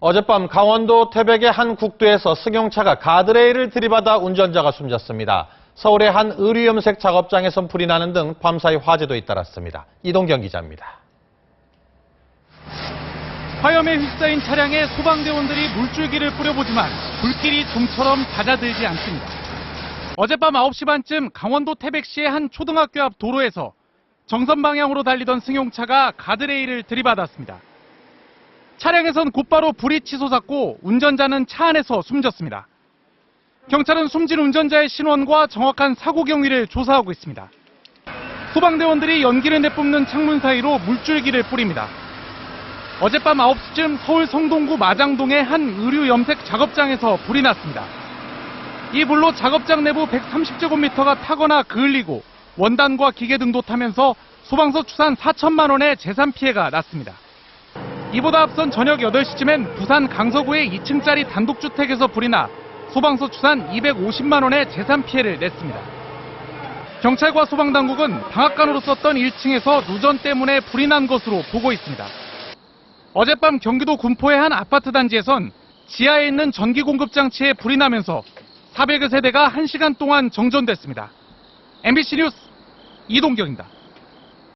어젯밤 강원도 태백의 한 국도에서 승용차가 가드레일을 들이받아 운전자가 숨졌습니다. 서울의 한 의류염색 작업장에선 불이 나는 등 밤사이 화재도 잇따랐습니다. 이동경 기자입니다. 화염에 휩싸인 차량에 소방대원들이 물줄기를 뿌려보지만 불길이 좀처럼 잦아들지 않습니다. 어젯밤 9시 반쯤 강원도 태백시의 한 초등학교 앞 도로에서 정선 방향으로 달리던 승용차가 가드레일을 들이받았습니다. 차량에선 곧바로 불이 치솟았고 운전자는 차 안에서 숨졌습니다. 경찰은 숨진 운전자의 신원과 정확한 사고 경위를 조사하고 있습니다. 소방대원들이 연기를 내뿜는 창문 사이로 물줄기를 뿌립니다. 어젯밤 9시쯤 서울 성동구 마장동의 한 의류 염색 작업장에서 불이 났습니다. 이 불로 작업장 내부 130제곱미터가 타거나 그을리고 원단과 기계 등도 타면서 소방서 추산 4천만 원의 재산 피해가 났습니다. 이보다 앞선 저녁 8시쯤엔 부산 강서구의 2층짜리 단독주택에서 불이 나 소방서 추산 250만 원의 재산 피해를 냈습니다. 경찰과 소방당국은 방앗간으로 썼던 1층에서 누전 때문에 불이 난 것으로 보고 있습니다. 어젯밤 경기도 군포의 한 아파트 단지에선 지하에 있는 전기 공급 장치에 불이 나면서 400여 세대가 1시간 동안 정전됐습니다. MBC 뉴스 이동경입니다.